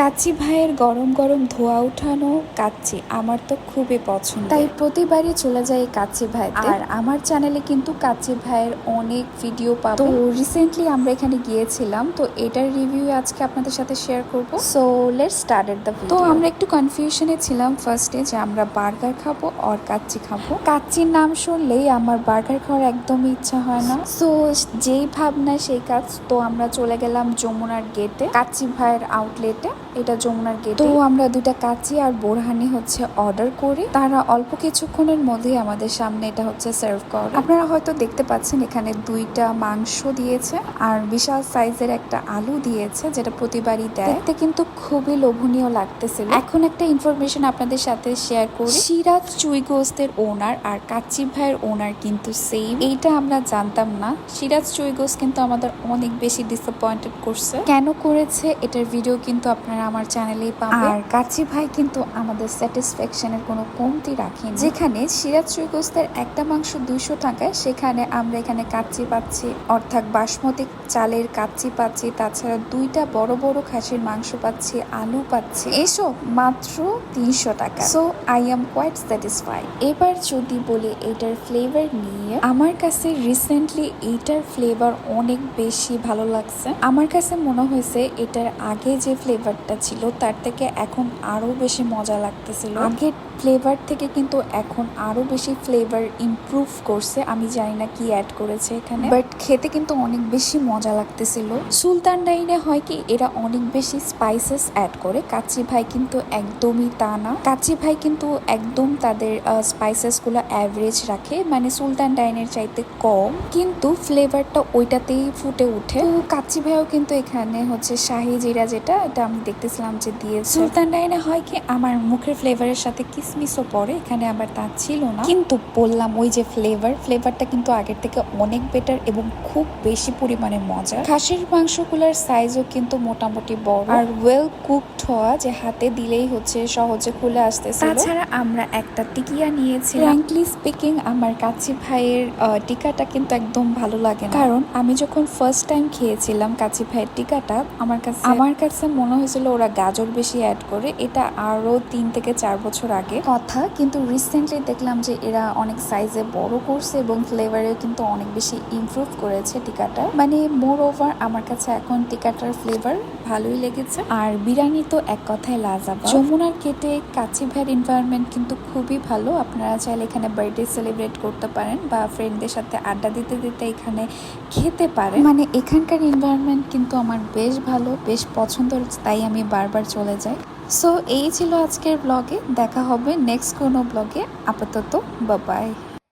কাচ্চি ভাইয়ের গরম গরম ধোয়া উঠানো কাচ্চি আমার তো খুবই পছন্দ। তাই প্রতিবারই চলে যায় কাচ্চি ভাই আর আমার চ্যানেলে কিন্তু কাচ্চি ভাইয়ের অনেক ভিডিও পাবো তো রিসেন্টলি আমরা এখানে গিয়েছিলাম তো এটার রিভিউ আজকে আপনাদের সাথে শেয়ার করব। সো লেটস স্টার্ট দ্য তো আমরা একটু কনফিউশনে ছিলাম ফার্স্টে যে আমরা বার্গার খাব আর কাচ্চি খাব। কাচ্চির নাম শুনলেই আমার বার্গার খাওয়ার একদমই ইচ্ছা হয় না। সো যেই ভাবনা সেই কাজ তো আমরা চলে গেলাম যমুনার গেটে কাচ্চি ভাইয়ের আউটলেটে এটা যমুনার গেট তো আমরা দুইটা কাচ্চি আর বোরহানি হচ্ছে অর্ডার করি। তারা অল্প কিছুক্ষণের মধ্যেই আমাদের সামনে এটা হচ্ছে সার্ভ করে। আপনারা হয়তো দেখতে পাচ্ছেন এখানে দুইটা মাংস দিয়েছে আর বিশাল সাইজের একটা আলু দিয়েছে যেটা প্রতিবারই দেয়। দেখতে কিন্তু খুবই লোভনীয় লাগতেছিল। এখন একটা ইনফরমেশন আপনাদের সাথে শেয়ার করি। সিরাজ চুই গোস্তের ওনার আর কাচ্চি ভাইয়ের ওনার কিন্তু সেম এইটা আমরা জানতাম না। সিরাজ চুই গোস্ত কিন্তু আমাদের অনেক বেশি ডিসঅ্যাপয়েন্টেড করছে। কেন করেছে? এটার ভিডিও কিন্তু আপনারা আমার চ্যানেলেই পাবেন আর কাচ্চি ভাই কিন্তু আমাদের স্যাটিসফ্যাকশনের কোনো কমতি রাখেনি। যেখানে সিরাজ চুই গোস্তের একটা মাংস দুইশো টাকায় সেখানে আমরা এখানে কাচ্চি পাচ্ছি অর্থাৎ বাসমতি চালের কাচ্চি পাচ্ছি তাছাড়া দুইটা বড় বড় খাসির মাংস পাচ্ছি আলু পাচ্ছি। এসব মাত্র তিনশো টাকা। So I am quite satisfy এবার যদি বলি এটার ফ্লেভার নিয়ে আমার কাছে রিসেন্টলি এইটার ফ্লেভার অনেক বেশি ভালো লাগছে। আমার কাছে মনে হয়েছে এটার আগে যে ফ্লেভারটা ছিল তার থেকে এখন আরও বেশি মজা লাগতেছিল। আগের ফ্লেভার থেকে কিন্তু এখন আরও বেশি ফ্লেভার ইমপ্রুভ করছে। আমি জানি না কি অ্যাড করেছে এখানে। বাট খেতে কিন্তু অনেক বেশি মজা লাগতেছিল। সুলতান ডাইনে হয় কি, এরা অনেক বেশি স্পাইসেস অ্যাড করে। কাচ্চি ভাই কিন্তু একদমই তা না। কাচ্চি ভাই কিন্তু একদম তাদের স্পাইসেসগুলো অ্যাভারেজ রাখে। মানে সুলতান ডাইনের চাইতে কম। কিন্তু ফ্লেভারটা ওইটাতেই ফুটে উঠে তো কাচ্চি ভাইও কিন্তু এখানে হচ্ছে শাহি জিরা যেটা, এটা আমি দেখতেছিলাম যে দিয়ে সুলতান ডাইনে হয় কি, আমার মুখের ফ্লেভারের সাথে কিসমিসও পরে এখানে আবার তা ছিল না। কিন্তু বললাম ওই যে ফ্লেভার ফ্লেভারটা কিন্তু আগের থেকে অনেক বেটার এবং খুব বেশি পরিমাণে মজা খাসির মাংসগুলোর সাইজও কিন্তু মোটামুটি বড়। আর ওয়েল কুকড হওয়া যে হাতে দিলেই হচ্ছে সহজে খুলে আসতে তাছাড়া আমরা একটা টিকিয়া নিয়েছি ফ্র্যাঙ্কলি স্পিকিং আমার কাচ্চি ভাইয়ের টিকাটা কিন্তু একদম ভালো লাগে না। কারণ আমি যখন ফার্স্ট টাইম খেয়েছিলাম কাচ্চি ভাইয়ের টিকাটা আমার কাছে আমার কাছে মনে হয়েছিল ওরা গাজর বেশি অ্যাড করে। এটা আরও তিন থেকে চার বছর আগে কথা, কিন্তু রিসেন্টলি দেখলাম যে এরা অনেক সাইজে বড় করছে এবং ফ্লেভারেও কিন্তু অনেক বেশি ইমপ্রুভ করেছে টিকাটা। মানে মোর ওভার আমার কাছে এখন টিকাটার ফ্লেভার ভালোই লেগেছে। আর বিরিয়ানি তো এক কথায় লাজাবা যমুনার কেটে ভাইয়ের এনভায়রনমেন্ট কিন্তু খুবই ভালো। আপনারা চাইলে এখানে বার্থডে সেলিব্রেট করতে পারেন বা ফ্রেন্ডদের সাথে আড্ডা দিতে দিতে এখানে খেতে পারেন। মানে এখানকার এনভায়রনমেন্ট কিন্তু আমার বেশ ভালো, বেশ পছন্দের, তাই আমি বারবার চলে যাই। সো এই ছিল আজকের ব্লগে দেখা হবে নেক্সট কোনো ব্লগে আপাতত বাবাই